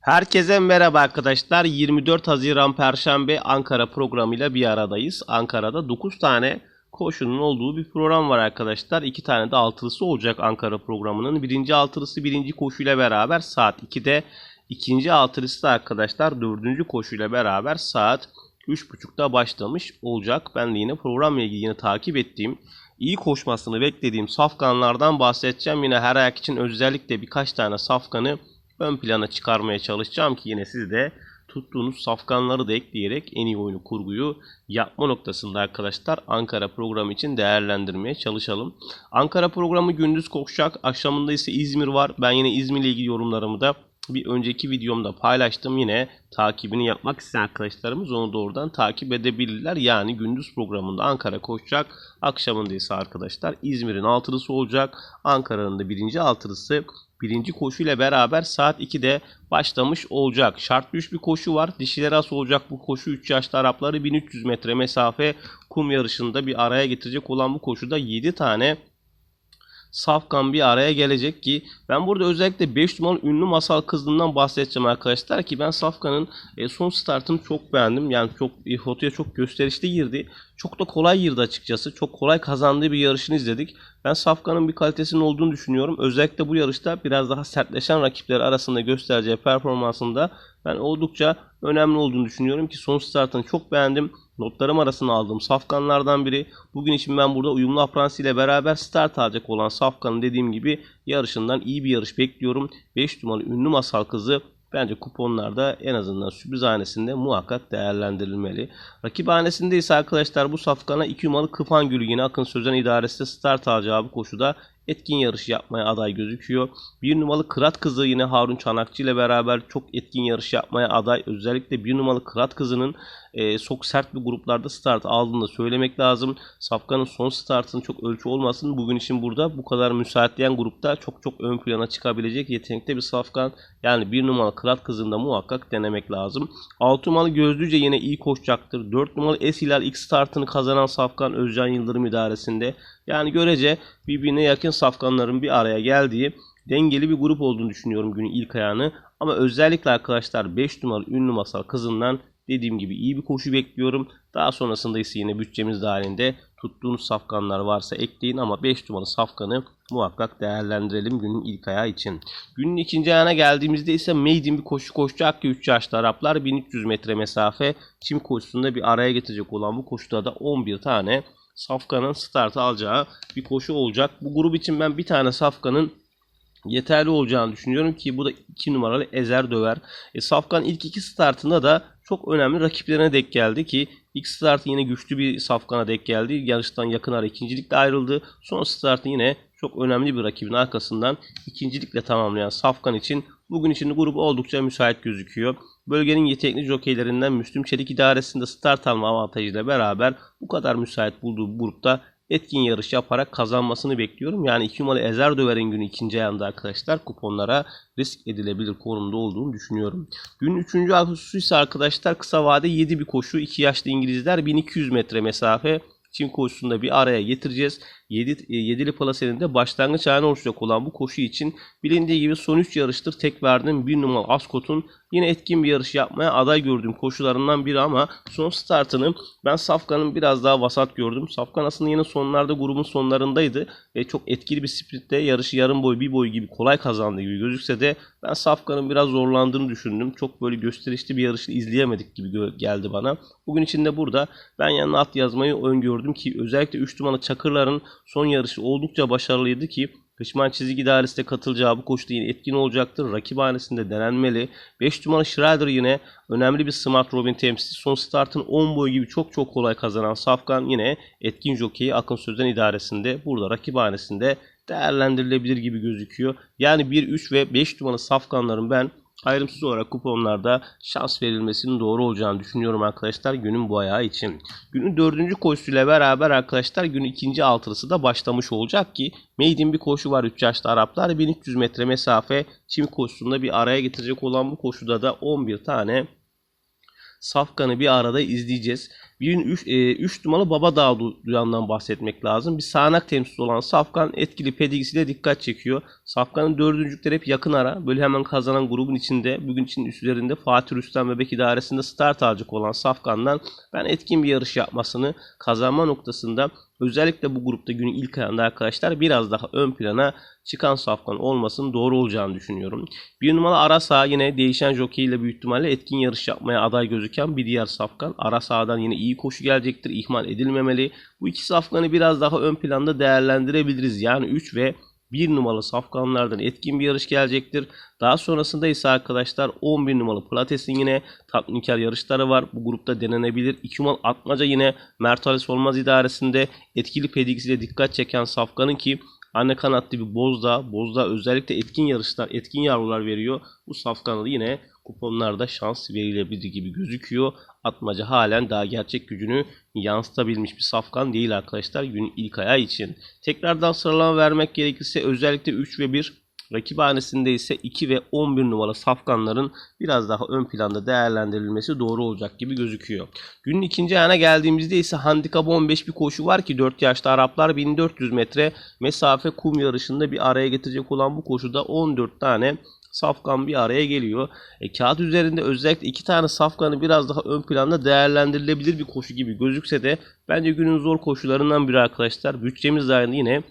Herkese merhaba arkadaşlar. 24 Haziran Perşembe Ankara programıyla bir aradayız. Ankara'da 9 tane koşunun olduğu bir program var arkadaşlar. 2 tane de altılısı olacak Ankara programının. Birinci altılısı birinci koşuyla beraber saat 2'de. ikinci altılısı da arkadaşlar dördüncü koşuyla beraber saat 3.30'da başlamış olacak. Ben de yine programla ilgili yine takip ettiğim iyi koşmasını beklediğim safkanlardan bahsedeceğim. Yine her ayak için özellikle birkaç tane safkanı ön plana çıkarmaya çalışacağım ki yine siz de tuttuğunuz safkanları da ekleyerek en iyi oyunu kurguyu yapma noktasında arkadaşlar Ankara programı için değerlendirmeye çalışalım. Ankara programı gündüz koşacak. Akşamında ise İzmir var. Ben yine İzmir ile ilgili yorumlarımı da bir önceki videomda paylaştım. Yine takibini yapmak isteyen arkadaşlarımız onu doğrudan takip edebilirler. Yani gündüz programında Ankara koşacak. Akşamında ise arkadaşlar İzmir'in altılısı olacak. Ankara'nın da birinci altılısı birinci koşuyla beraber saat 2'de başlamış olacak. Şart düş bir koşu var. Dişiler as olacak bu koşu 3 yaşlı Arapları 1300 metre mesafe kum yarışında bir araya getirecek olan bu koşuda 7 tane Safkan bir araya gelecek ki ben burada özellikle 5 numaralı ünlü masal kızından bahsedeceğim arkadaşlar ki ben Safkan'ın e, son startını çok beğendim. Yani çok e, fotoya çok gösterişli girdi. Çok da kolay girdi açıkçası. Çok kolay kazandığı bir yarışını izledik. Ben Safkan'ın bir kalitesinin olduğunu düşünüyorum. Özellikle bu yarışta biraz daha sertleşen rakipler arasında göstereceği performansında ben oldukça önemli olduğunu düşünüyorum ki son startını çok beğendim. Notlarım arasına aldığım safkanlardan biri. Bugün için ben burada uyumlu apransi ile beraber start alacak olan safkanın dediğim gibi yarışından iyi bir yarış bekliyorum. 5 numaralı ünlü masal kızı bence kuponlarda en azından sürpriz hanesinde muhakkak değerlendirilmeli. Rakip hanesinde ise arkadaşlar bu safkana 2 numaralı Kıfan Gülü yine Akın Sözen idaresi start alacağı bu koşuda etkin yarış yapmaya aday gözüküyor. Bir numaralı Kırat Kızı yine Harun Çanakçı ile beraber çok etkin yarış yapmaya aday. Özellikle bir numaralı Kırat Kızı'nın e, çok sert bir gruplarda start aldığını söylemek lazım. Safkan'ın son startının çok ölçü olmasın. Bugün için burada bu kadar müsaitleyen grupta çok çok ön plana çıkabilecek yetenekte bir Safkan. Yani bir numaralı Kırat Kızı'nı da muhakkak denemek lazım. 6 numaralı Gözlüce yine iyi koşacaktır. 4 numaralı Es Hilal ilk startını kazanan Safkan Özcan Yıldırım idaresinde. Yani görece birbirine yakın safkanların bir araya geldiği dengeli bir grup olduğunu düşünüyorum günün ilk ayağını. Ama özellikle arkadaşlar 5 numaralı ünlü masal kızından dediğim gibi iyi bir koşu bekliyorum. Daha sonrasında ise yine bütçemiz dahilinde tuttuğunuz safkanlar varsa ekleyin ama 5 numaralı safkanı muhakkak değerlendirelim günün ilk ayağı için. Günün ikinci ayağına geldiğimizde ise maiden bir koşu koşacak ki 3 yaşlı Araplar 1300 metre mesafe çim koşusunda bir araya getirecek olan bu koşuda da 11 tane Safkan'ın startı alacağı bir koşu olacak. Bu grup için ben bir tane Safkan'ın yeterli olacağını düşünüyorum ki bu da 2 numaralı Ezer Döver. E, Safkan ilk iki startında da çok önemli rakiplerine denk geldi ki ilk startı yine güçlü bir Safkan'a denk geldi. Yarıştan yakın ara ikincilikle ayrıldı. Son startı yine çok önemli bir rakibin arkasından ikincilikle tamamlayan Safkan için bugün için grup oldukça müsait gözüküyor. Bölgenin yetenekli jokeylerinden Müslüm Çelik idaresinde start alma avantajıyla beraber bu kadar müsait bulduğu bu grupta etkin yarış yaparak kazanmasını bekliyorum. Yani 2 numaralı Ezer Döver'in günü ikinci ayağında arkadaşlar kuponlara risk edilebilir konumda olduğunu düşünüyorum. Günün 3. Ağustos'u ise arkadaşlar kısa vade 7 bir koşu. 2 yaşlı İngilizler 1200 metre mesafe Çin koşusunda bir araya getireceğiz. 7, 7'li plasenin de başlangıç ayağına oluşacak olan bu koşu için bilindiği gibi son 3 yarıştır tek verdiğim 1 numaralı Ascot'un yine etkin bir yarış yapmaya aday gördüğüm koşularından biri ama son startını ben Safkan'ın biraz daha vasat gördüm. Safkan aslında yine sonlarda grubun sonlarındaydı ve çok etkili bir sprintte yarışı yarım boy bir boy gibi kolay kazandığı gibi gözükse de ben Safkan'ın biraz zorlandığını düşündüm. Çok böyle gösterişli bir yarışı izleyemedik gibi geldi bana. Bugün içinde burada ben yanına at yazmayı öngördüm ki özellikle 3 numaralı Çakırların son yarışı oldukça başarılıydı ki Kışman çizgi idaresinde katılacağı bu koşuda yine etkin olacaktır. Rakip hanesinde denenmeli. 5 numaralı Schrader yine önemli bir Smart Robin temsilcisi. Son startın 10 boy gibi çok çok kolay kazanan Safkan yine etkin jokeyi Akın Sözden idaresinde burada rakip hanesinde değerlendirilebilir gibi gözüküyor. Yani 1, 3 ve 5 numaralı Safkanların ben ayrımsız olarak kuponlarda şans verilmesinin doğru olacağını düşünüyorum arkadaşlar günün bu ayağı için. Günün dördüncü koşusuyla beraber arkadaşlar günün ikinci altılısı da başlamış olacak ki Maiden bir koşu var 3 yaşlı Araplar 1300 metre mesafe çim koşusunda bir araya getirecek olan bu koşuda da 11 tane Safkan'ı bir arada izleyeceğiz. Bir 3 numaralı Baba Dağ duyandan bahsetmek lazım. Bir sağanak temsilcisi olan Safkan etkili pedigisiyle dikkat çekiyor. Safkan'ın dördüncülükleri hep yakın ara. Böyle hemen kazanan grubun içinde bugün için üzerinde Fatih Rüstem Bebek idaresinde start alacak olan Safkan'dan ben etkin bir yarış yapmasını kazanma noktasında özellikle bu grupta günün ilk ayında arkadaşlar biraz daha ön plana çıkan safkan olmasının doğru olacağını düşünüyorum. Bir numara Arasa yine değişen jockey ile büyük ihtimalle etkin yarış yapmaya aday gözüken bir diğer safkan. Arasa'dan yine iyi koşu gelecektir. ihmal edilmemeli. Bu iki safkanı biraz daha ön planda değerlendirebiliriz. Yani 3 ve 1 numaralı safkanlardan etkin bir yarış gelecektir. Daha sonrasında ise arkadaşlar 11 numaralı Plates'in yine tatminkar yarışları var. Bu grupta denenebilir. 2 numaralı Atmaca yine Mert Ali Solmaz idaresinde etkili pedigisiyle dikkat çeken safkanın ki Anne kanatlı bir bozda. Bozda özellikle etkin yarışlar, etkin yavrular veriyor. Bu safkanı yine kuponlarda şans verilebilir gibi gözüküyor. Atmaca halen daha gerçek gücünü yansıtabilmiş bir safkan değil arkadaşlar günün ilk ayağı için. Tekrardan sıralama vermek gerekirse özellikle 3 ve 1 Rakiphanesinde ise 2 ve 11 numara safkanların biraz daha ön planda değerlendirilmesi doğru olacak gibi gözüküyor. Günün ikinci ayağına geldiğimizde ise handikap 15 bir koşu var ki 4 yaşlı Araplar 1400 metre mesafe kum yarışında bir araya getirecek olan bu koşuda 14 tane safkan bir araya geliyor. E, kağıt üzerinde özellikle iki tane safkanı biraz daha ön planda değerlendirilebilir bir koşu gibi gözükse de bence günün zor koşularından biri arkadaşlar. Bütçemiz dahilinde yine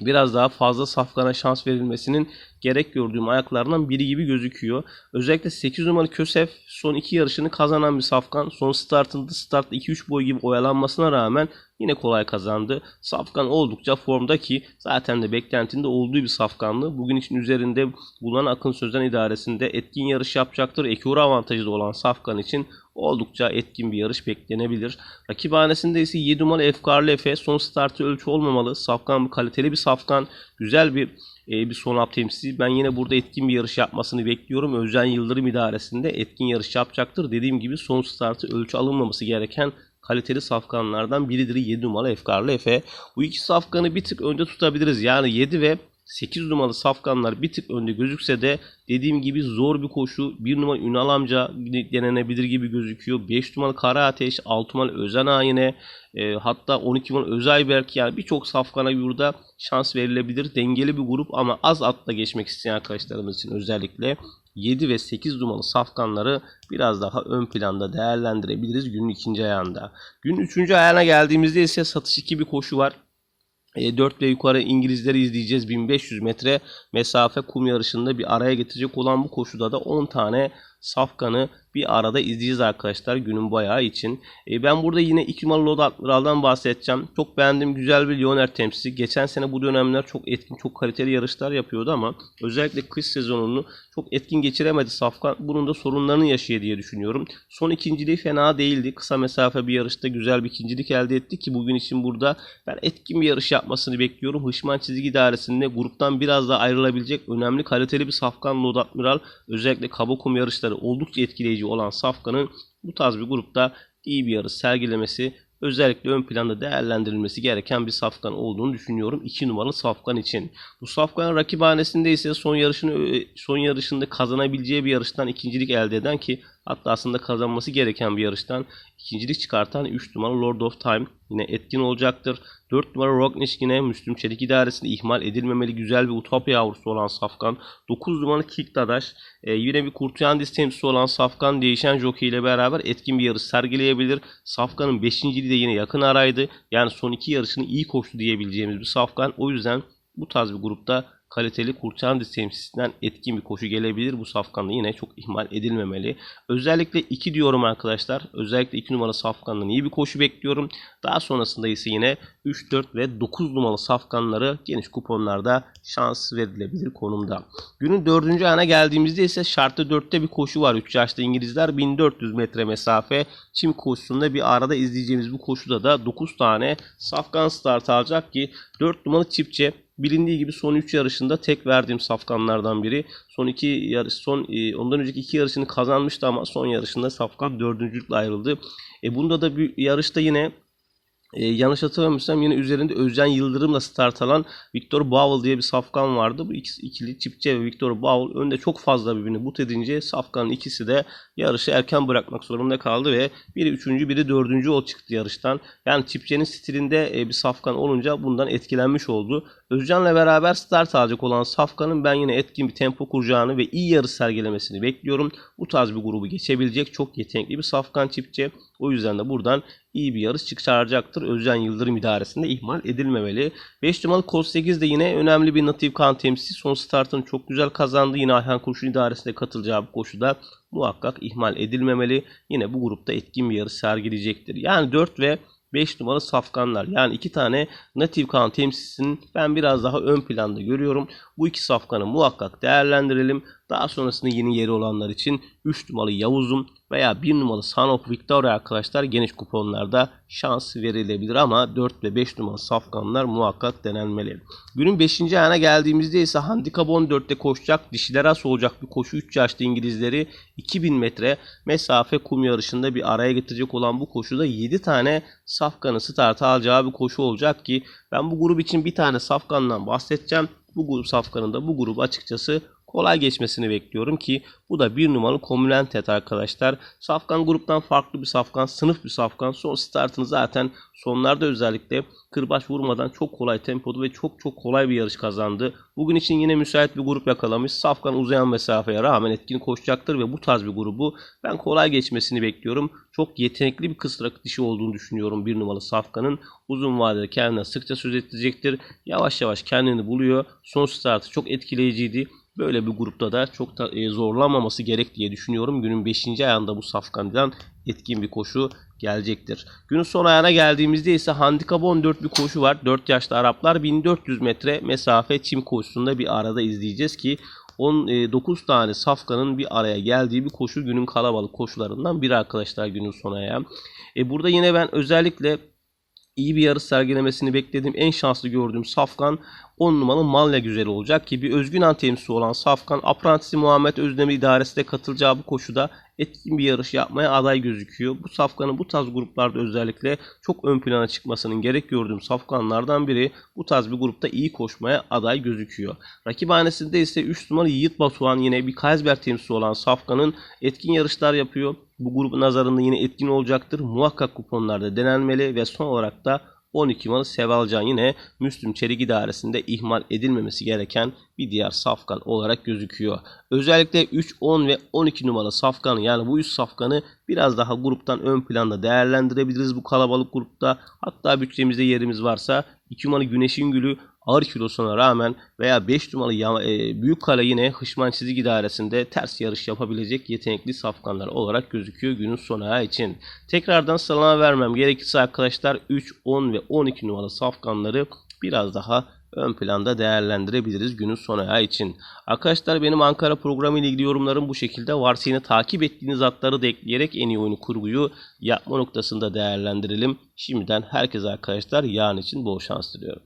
biraz daha fazla safkana şans verilmesinin gerek gördüğüm ayaklardan biri gibi gözüküyor. Özellikle 8 numaralı Kösef son iki yarışını kazanan bir safkan. Son startında startta 2-3 boy gibi oyalanmasına rağmen yine kolay kazandı. Safkan oldukça formda ki zaten de beklentinde olduğu bir safkanlı. Bugün için üzerinde bulunan Akın Sözen idaresinde etkin yarış yapacaktır. Ekura avantajı da olan safkan için oldukça etkin bir yarış beklenebilir. Rakibhanesinde ise 7 numaralı Efkarlı Efe son startı ölçü olmamalı. Safkan kaliteli bir safkan. Güzel bir e, bir son hafta temsilcisi. Ben yine burada etkin bir yarış yapmasını bekliyorum. Özcan Yıldırım idaresinde etkin yarış yapacaktır. Dediğim gibi son startı ölçü alınmaması gereken kaliteli safkanlardan biridir 7 numaralı Efkarlı Efe. Bu iki safkanı bir tık önde tutabiliriz. Yani 7 ve 8 numaralı safkanlar bir tık önde gözükse de dediğim gibi zor bir koşu. 1 numara Ünal amca denenebilir gibi gözüküyor. 5 numaralı Kara Ateş, 6 numaralı Özen Ayine, e, hatta 12 numaralı Özayberk yani birçok safkana burada şans verilebilir. Dengeli bir grup ama az atla geçmek isteyen arkadaşlarımız için özellikle 7 ve 8 numaralı safkanları biraz daha ön planda değerlendirebiliriz günün ikinci ayağında. Günün üçüncü ayağına geldiğimizde ise satış 2 bir koşu var. 4 e, ve yukarı İngilizleri izleyeceğiz. 1500 metre mesafe kum yarışında bir araya getirecek olan bu koşuda da 10 tane safkanı bir arada izleyeceğiz arkadaşlar günün bayağı için. E, ben burada yine 2 numaralı Lord Admiral'dan bahsedeceğim. Çok beğendiğim güzel bir Lioner temsilcisi. Geçen sene bu dönemler çok etkin, çok kaliteli yarışlar yapıyordu ama özellikle kış sezonunu çok etkin geçiremedi Safkan. Bunun da sorunlarını yaşıyor diye düşünüyorum. Son ikinciliği fena değildi. Kısa mesafe bir yarışta güzel bir ikincilik elde etti ki bugün için burada ben etkin bir yarış yapmasını bekliyorum. Hışman çizgi idaresinde gruptan biraz daha ayrılabilecek önemli kaliteli bir Safkan Lord Admiral özellikle Kabokum yarışları oldukça etkileyici olan Safkan'ın bu tarz bir grupta iyi bir yarış sergilemesi özellikle ön planda değerlendirilmesi gereken bir safkan olduğunu düşünüyorum 2 numaralı safkan için. Bu safkan rakibhanesinde ise son yarışını son yarışında kazanabileceği bir yarıştan ikincilik elde eden ki hatta aslında kazanması gereken bir yarıştan ikincilik çıkartan 3 numaralı Lord of Time yine etkin olacaktır. 4 numara Rocknish yine Müslüm Çelik idaresinde ihmal edilmemeli güzel bir Utopya yavrusu olan Safkan. 9 numara Kick Dadaş e, yine bir Kurtuyan temsilcisi olan Safkan değişen jockey ile beraber etkin bir yarış sergileyebilir. Safkan'ın 5. de yine yakın araydı. Yani son iki yarışını iyi koştu diyebileceğimiz bir Safkan. O yüzden bu tarz bir grupta kaliteli Kurçandis temsilcisinden etkin bir koşu gelebilir. Bu safkanla yine çok ihmal edilmemeli. Özellikle 2 diyorum arkadaşlar. Özellikle 2 numaralı safkandan iyi bir koşu bekliyorum. Daha sonrasında ise yine 3, 4 ve 9 numaralı safkanları geniş kuponlarda şans verilebilir konumda. Günün 4. ana geldiğimizde ise şartlı 4'te bir koşu var. 3 yaşlı İngilizler 1400 metre mesafe çim koşusunda bir arada izleyeceğimiz bu koşuda da 9 tane safkan start alacak ki 4 numaralı çipçe bilindiği gibi son 3 yarışında tek verdiğim safkanlardan biri. Son iki yarış son e, ondan önceki iki yarışını kazanmıştı ama son yarışında safkan dördüncülükle ayrıldı. E bunda da bir yarışta yine e, yanlış hatırlamıyorsam yine üzerinde Özcan Yıldırım'la start alan Victor Bowell diye bir safkan vardı. Bu ikili Çipçe ve Victor Bowell önde çok fazla birbirini but edince safkanın ikisi de yarışı erken bırakmak zorunda kaldı ve biri üçüncü biri dördüncü o çıktı yarıştan. Yani Çipçe'nin stilinde e, bir safkan olunca bundan etkilenmiş oldu. Özcan'la beraber start alacak olan Safkan'ın ben yine etkin bir tempo kuracağını ve iyi yarış sergilemesini bekliyorum. Bu tarz bir grubu geçebilecek çok yetenekli bir Safkan çiftçi. O yüzden de buradan iyi bir yarış çıkaracaktır. Özcan Yıldırım idaresinde ihmal edilmemeli. 5 numaralı Kol 8 de yine önemli bir Natif Kan temsilcisi. Son startını çok güzel kazandı. Yine Ayhan Kurşun idaresinde katılacağı bu koşuda muhakkak ihmal edilmemeli. Yine bu grupta etkin bir yarış sergileyecektir. Yani 4 ve 5 numaralı safkanlar. Yani iki tane natif kan temsilcisinin ben biraz daha ön planda görüyorum. Bu iki safkanı muhakkak değerlendirelim. Daha sonrasında yeni yeri olanlar için 3 numaralı Yavuz'um veya 1 numaralı Son of Victoria arkadaşlar geniş kuponlarda şans verilebilir ama 4 ve 5 numaralı safkanlar muhakkak denenmeli. Günün 5. ayağına geldiğimizde ise handikap 14'te koşacak dişiler as olacak bir koşu 3 yaşlı İngilizleri 2000 metre mesafe kum yarışında bir araya getirecek olan bu koşuda 7 tane safkanı starta alacağı bir koşu olacak ki ben bu grup için bir tane safkandan bahsedeceğim. Bu grup safkanında bu grubu açıkçası kolay geçmesini bekliyorum ki bu da bir numaralı Komülentet arkadaşlar. Safkan gruptan farklı bir safkan, sınıf bir safkan. Son startını zaten sonlarda özellikle kırbaç vurmadan çok kolay tempodu ve çok çok kolay bir yarış kazandı. Bugün için yine müsait bir grup yakalamış. Safkan uzayan mesafeye rağmen etkin koşacaktır ve bu tarz bir grubu ben kolay geçmesini bekliyorum. Çok yetenekli bir kısrak dişi olduğunu düşünüyorum bir numaralı Safkan'ın. Uzun vadede kendine sıkça söz ettirecektir. Yavaş yavaş kendini buluyor. Son startı çok etkileyiciydi. Böyle bir grupta da çok da e, zorlanmaması gerek diye düşünüyorum. Günün 5. ayağında bu Safkan'dan etkin bir koşu gelecektir. Günün son ayağına geldiğimizde ise handikap 14 bir koşu var. 4 yaşlı Araplar 1400 metre mesafe çim koşusunda bir arada izleyeceğiz ki 19 tane safkanın bir araya geldiği bir koşu günün kalabalık koşularından biri arkadaşlar günün son ayağı. E burada yine ben özellikle iyi bir yarış sergilemesini beklediğim en şanslı gördüğüm Safkan 10 numaralı Malya güzel olacak ki bir özgün temsilcisi olan Safkan Aprantisi Muhammed Özdemir idaresinde katılacağı bu koşuda etkin bir yarış yapmaya aday gözüküyor. Bu Safkan'ın bu tarz gruplarda özellikle çok ön plana çıkmasının gerek gördüğüm Safkanlardan biri bu tarz bir grupta iyi koşmaya aday gözüküyor. Rakiphanesinde ise 3 numaralı Yiğit Batuhan yine bir Kaysberg temsilcisi olan Safkan'ın etkin yarışlar yapıyor. Bu grubun nazarında yine etkin olacaktır. Muhakkak kuponlarda denenmeli ve son olarak da 12 numaralı Sevalcan yine Müslüm Çelik idaresinde ihmal edilmemesi gereken bir diğer safkan olarak gözüküyor. Özellikle 3, 10 ve 12 numaralı safkanı yani bu 3 safkanı biraz daha gruptan ön planda değerlendirebiliriz bu kalabalık grupta. Hatta bütçemizde yerimiz varsa 2 numaralı Güneşin Gülü ağır kilosuna rağmen veya 5 numaralı e, büyük kale yine Hışman çizgi idaresinde ters yarış yapabilecek yetenekli safkanlar olarak gözüküyor günün son ayağı için. Tekrardan sıralama vermem gerekirse arkadaşlar 3, 10 ve 12 numaralı safkanları biraz daha ön planda değerlendirebiliriz günün son için. Arkadaşlar benim Ankara programı ile ilgili yorumlarım bu şekilde. Varsa yine takip ettiğiniz atları da ekleyerek en iyi oyunu kurguyu yapma noktasında değerlendirelim. Şimdiden herkese arkadaşlar yarın için bol şans diliyorum.